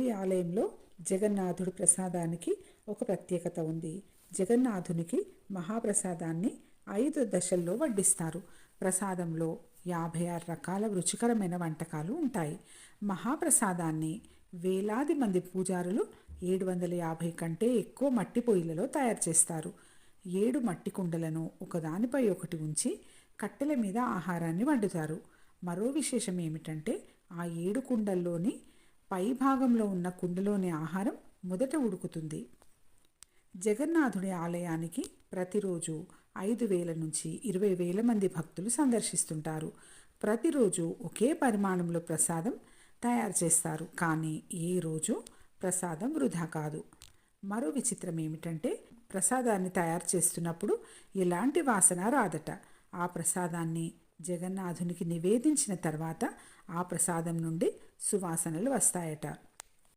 ఈ ఆలయంలో జగన్నాథుడి ప్రసాదానికి ఒక ప్రత్యేకత ఉంది. జగన్నాథునికి మహాప్రసాదాన్ని ఐదు దశల్లో వడ్డిస్తారు. ప్రసాదంలో యాభై ఆరు రకాల రుచికరమైన వంటకాలు ఉంటాయి. మహాప్రసాదాన్ని వేలాది మంది పూజారులు ఏడు వందల యాభై కంటే ఎక్కువ మట్టి పొయ్యిలలో తయారు చేస్తారు. ఏడు మట్టి కుండలను ఒకదానిపై ఒకటి ఉంచి కట్టెల మీద ఆహారాన్ని వండుతారు. మరో విశేషం ఏమిటంటే ఆ ఏడు కుండల్లోని పై భాగంలో ఉన్న కుండలోని ఆహారం మొదట ఉడుకుతుంది. జగన్నాథుడి ఆలయానికి ప్రతిరోజు ఐదు వేల నుంచి ఇరవై వేల మంది భక్తులు సందర్శిస్తుంటారు. ప్రతిరోజు ఒకే పరిమాణంలో ప్రసాదం తయారు చేస్తారు. కానీ ఏ రోజు ప్రసాదం వృధా కాదు. మరో విచిత్రం ఏమిటంటే ప్రసాదాన్ని తయారు చేస్తున్నప్పుడు ఎలాంటి వాసన రాదట. ఆ ప్రసాదాన్ని జగన్నాథునికి నివేదించిన తర్వాత ఆ ప్రసాదం నుండి సువాసనలు వస్తాయట.